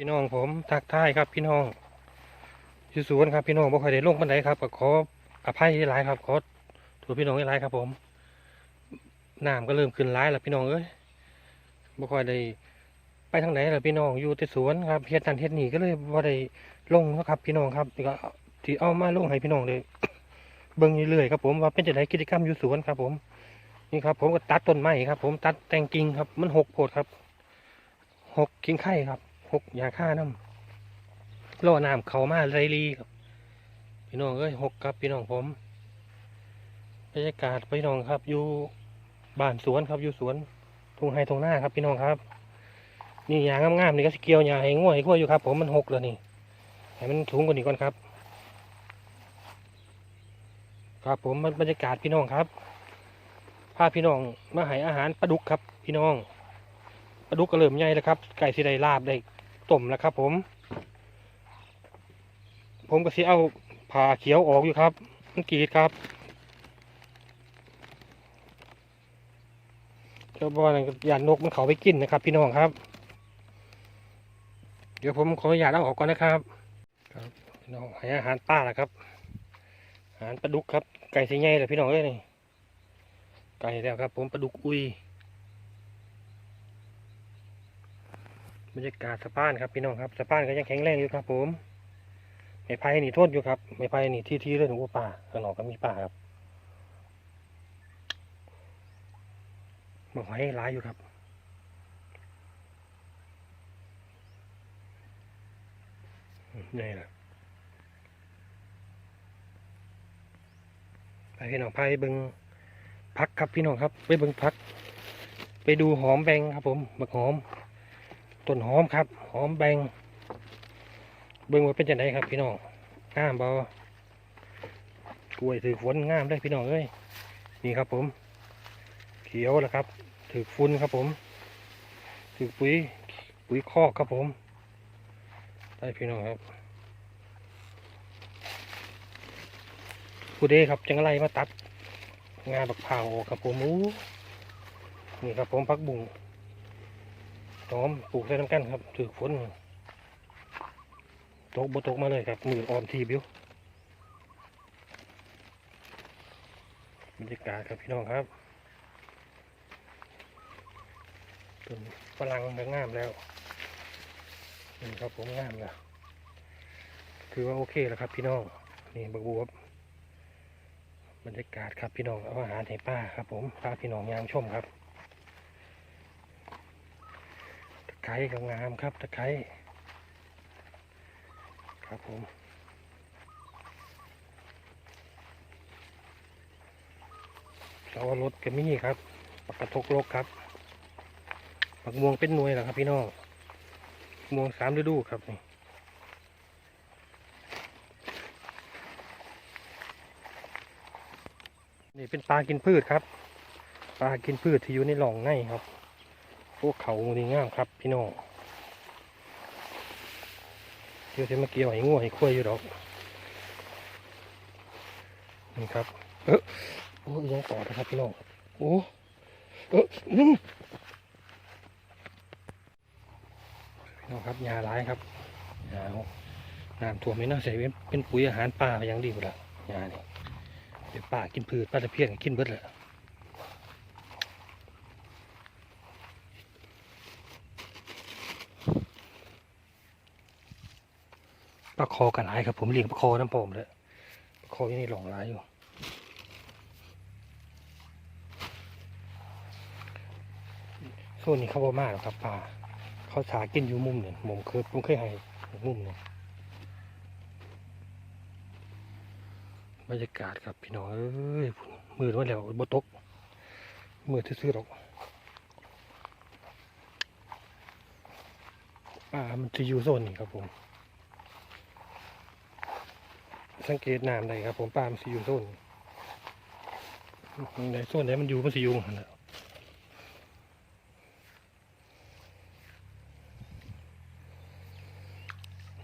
พี่น้องผมทักทายครับ พี่น้องอยู่สวนครับพี่น้องบ่ค่อยได้ลงปานใดครับก็ขออภัยหลายครับขอโทษพี่น้องหลายครับ ผมน้ำก็เริ่มขึ้นร้ายแล้วพี่น้องเอ้ยบ่ค่อยได้ไปทางไหนล่ะพี่น้องอยู่แต่สวนครับเฮ็ดนั่นเฮ็ดนี่ก็เลยบ่ได้ลงนะครับ พี่น้องครับก็ที่เอามาลงให้พี่น้องได้เบิ่งเรื่อยๆครับผมว่าเป็นจังไดกิจกรรมอยู่สวนครับ ผมนี่ครับ ผมก็ตัดต้นไม้ครับ ผมตัดแตงกิ่งครับ มันหกโพดครับหกกิ่งไข่ครับ หกยาฆ่าน้ำล่อน้ำเขามาไรลีครับ พี่น้องเอ้ยหกครับพี่น้องผมบรรยากาศพี่น้องครับอยู่บ้านสวนครับอยู่สวนทุ่งไฮทุ่งหน้าครับพี่น้องครับ นี่ยางงามๆนี่ก็สเกียวยาให้ง่วยให้วยอยู่ครับ ผมมันหกแล้วนี่ให้มันสูงกว่านี้ก่อนครับ ครับผมมันบรรยากาศพี่น้องครับพาพี่น้องมาให้อาหารปลาดุกครับ พี่น้องปลาดุกก็เริ่มใหญ่แล้วครับไก่สิได้ลาบได้ ต้มแล้วครับ ผม ผมก็สิเอาผ่าเขียวออกอยู่ครับมันกีดครับเจ้าบ่อนยานนกมันเขาไปกินนะครับ พี่น้องครับ เดี๋ยวผมขออนุญาตเอาออกก่อนนะครับ ครับพี่น้องให้อาหารป้าแล้วครับอาหารปลาดุกครับ ไก่สีใหญ่เลยพี่น้องเอ้ยนี่ไก่แล้วครับ ผมปลาดุกอุย บรรยากาศสะพานครับพี่น้องครับสะพานก็ยังแข็งแรงอยู่ครับ ผมไม้ไผ่นี่โทษอยู่ครับไม้ไผ่นี่ที่ที่เรื่องของป่าข้างนอกก็มีป่าครับบอกให้ร้ายอยู่ครับนี่แหละไปพี่น้องพาไปเบิงพักครับพี่น้องครับ ไปเบิงพัก ไปดูหอมแบงครับผมบักหอม ต้นหอมครับ หอมแบงเบิงว่าเป็นจังไดครับ พี่น้องงามบอกล้วยถือฝนงามได้พี่น้องเอ้ยนี่ครับผม เขียวแล้วครับ ถือฝุ่นครับผม ถือปุ๋ยปุ๋ยคอกครับผมได้พี่น้องครับผู้เดครับจังไรมาตัด งาบักเผาวครับผมอู้นี่ครับผมพักบุง หอมปลูกใส่น้ำกันครับถือฝนตกบตกมาเลยครับมือออมทีบิวบรรยากาศครับพี่น้องครับต้นฝรั่งก็งามแล้วนี่ครับผมงามแล้วคือว่าโอเคแล้วครับพี่น้องนี่บักบวบบรรยากาศครับพี่น้องเอาอาหารให้ป้าครับผมพาพี่น้องยามชมครับตะ ไคร้ก็งามครับตะไคร้ครับผมเสาวรสก็มีครับปักกระทกโลกครับปักม่วงเป็นหน่วยเหรอครับพี่น้องม่วงสามฤดูครับนี่นี่เป็นปลากินพืชครับ ปลากินพืชที่อยู่ในหล่องในครับ พวกเขานี่งามครับ พี่น้องเดี๋ยวจะมาเกี่ยวให้งัวให้ควายอยู่ดอกนี่ครับ เออโอ้ยยังต่อนะครับพี่น้องโอ้เอออืมพี่น้องครับยาร้ายครับยาน้ำท่วมไม่น่าใส่เป็นปุ๋ยอาหารปลาอย่างดีกว่าละยานี่เดี๋ยวป่ากินพืชปลาตะเพียนกินเบิดเลย ปลาคอกันหลายครับ ผมเลี้ยงปลาคอน้ำปอมเลยปลาคอที่นี่หลงหลายอยู่โซนนี้เขาบ่มากหรอกครับปลาเขาสากินอยู่มุมเนี่ยผมเคยผมเคยให้มุมเนี่ยบรรยากาศครับพี่น้องเอ้ยมืดไว้แล้วบตกมืดซื่อๆหรอกป่ามันจะอยู่โซนนี้ครับผม สังเกตน้ำได้ครับ ผมป่ามันจะอยู่โซนในโซนไหนมันอยู่มันจะอยู่นั่นและ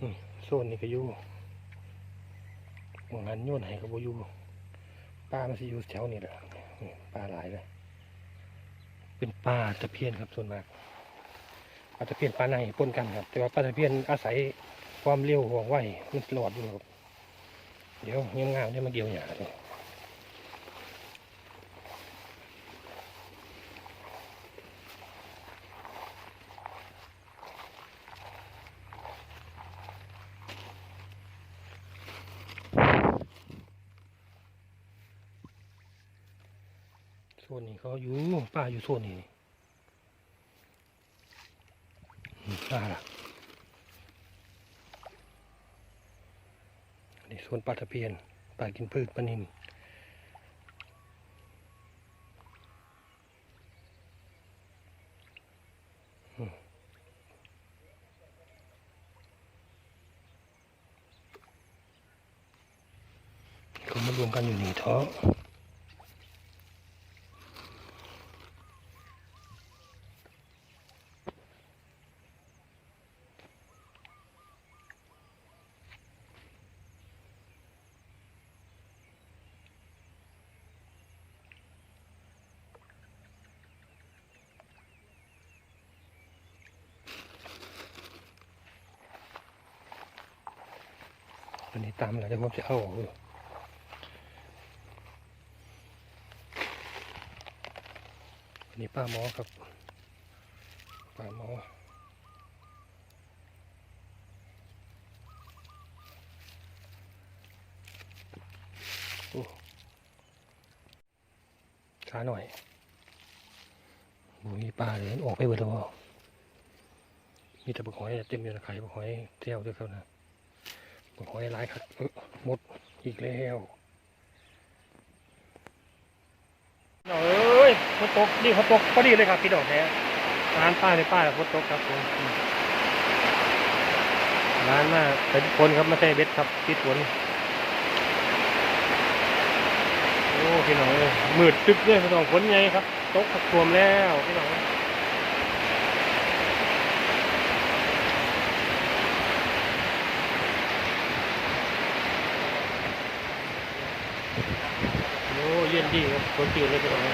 อืมโซนนี้ก็อยู่หมองนั้นโยนให้กับโบอยู่ปลามันสิอยู่แถวนี้แหละปลาหลายเลยเป็นปลาตะเพียนครับส่วนมากปลาตะเพียนปลาในปนกันครับ แต่ว่าปลาตะเพียนอาศัยความเร็วห่วงไวมันหลอดอยู่ครับ เดี๋ยวเงี้ยงามเนี่ยมาเกี่ยวหยาเลยโซนนี้เขาอยู่ป้าอยู่โซนนี้นี่ป้าล่ะ อันนี้โซนปลาตะเพียนปลากินพืชปลานินอืมเขามารวมกันอยู่นี่ท้อ อันนี้ตามแล้วเดี๋ยวผมจะเอาออกอันนี้ป้าหมอครับ ป้าหมอโอ้ช้าหน่อยบุมีปลาเลยออกไปเบิดแล้วมีแต่บกหอยเต็มอยู่ในไข่บกหอยเที่ยวด้วยครับนะ หอยหลายครับหมดอีกแล้วเอ้ยฝนตกนี่ฝนตกพอดีเลยครับพี่ดอกแท้ร้านป้าในป้าฝนตกครับผมร้านมาเป็นคนครับไม่ใช่เบ็ดครับติดฝนโอ้พี่น้องเอ้ยมืดตึ๊บเลยพี่น้องฝนไงครับตกขับทวมแล้วพี่น้อง โอ้เย็นดีครับคนจีนเลยพี่น้อง